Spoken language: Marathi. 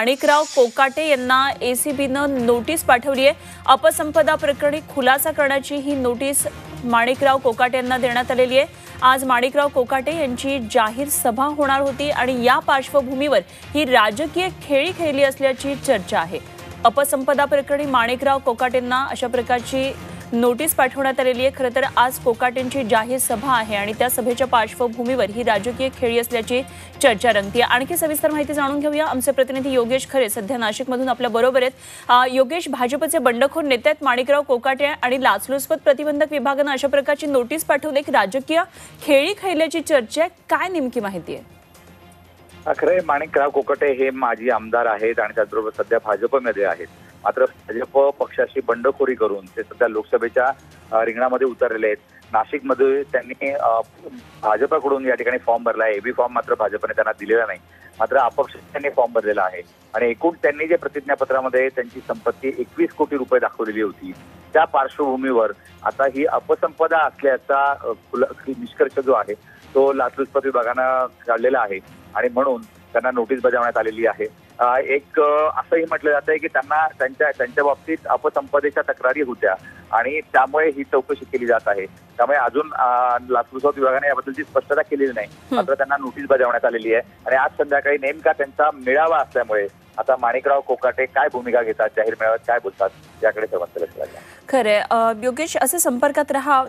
माणिकराव कोकाटे यांना एसीबीनं नोटीस पाठवली आहे. अपसंपदा प्रकरणी खुलासा करण्याची ही नोटीस माणिकराव कोकाटे यांना देण्यात आलेली आहे. आज माणिकराव कोकाटे यांची जाहीर सभा होणार होती आणि या पार्श्वभूमीवर ही राजकीय खेळी खेळली असल्याची चर्चा आहे. अपसंपदा प्रकरणी माणिकराव कोकाटेंना अशा प्रकारची नोटीस पाठवण्यात आलेली आहे. खरं तर आज कोकाटेंची जाहीर सभा आहे आणि त्या सभेच्या पार्श्वभूमीवर ही राजकीय खेळी असल्याची चर्चा रंगती आणखी सविस्तर माहिती जाणून घेऊया. आमचे प्रतिनिधी योगेश खरे सध्या नाशिकमधून आपल्या बरोबर आहेत. योगेश भाजपचे बंडखोर नेते आहेत. माणिकराव कोकाटे आणि लाचलुचपत प्रतिबंधक विभागानं अशा प्रकारची नोटीस पाठवली. की राजकीय खेळी खेळल्याची चर्चा आहे. काय नेमकी माहिती आहे? खरे माणिकराव कोकटे हे माजी आमदार आहेत आणि त्याचबरोबर सध्या भाजपमध्ये आहेत. मात्र भाजप पक्षाशी बंडखोरी करून ते सध्या लोकसभेच्या रिंगणामध्ये उतरलेले आहेत. नाशिकमध्ये त्यांनी भाजपाकडून भाजपकडून या ठिकाणी फॉर्म भरला आहे. एबी फॉर्म मात्र भाजपने त्यांना दिलेला नाही. मात्र अपक्ष त्यांनी फॉर्म भरलेला आहे. आणि एकूण त्यांनी जे प्रतिज्ञापत्रामध्ये त्यांची संपत्ती एकवीस कोटी रुपये दाखवलेली होती त्या पार्श्वभूमीवर आता ही अपसंपदा असल्याचा निष्कर्ष जो आहे तो लाचलुचपत विभागानं काढलेला आहे. आणि म्हणून त्यांना नोटीस बजावण्यात आलेली आहे. एक असंही म्हटलं जात आहे की त्यांना त्यांच्या त्यांच्या बाबतीत अपसंपदेच्या तक्रारी होत्या आणि त्यामुळे ही चौकशी केली जात आहे. त्यामुळे अजून लाचलुचपत विभागाने याबद्दलची स्पष्टता केलेली नाही मात्र त्यांना नोटीस बजावण्यात आलेली आहे. आणि आज संध्याकाळी नेमका त्यांचा मेळावा असल्यामुळे आता माणिकराव कोकाटे काय भूमिका घेतात जाहीर मेळाव्यात काय बोलतात याकडे सर्वांचं लक्ष लागलं. खरंय. अं, योगेश असे संपर्कात राहा.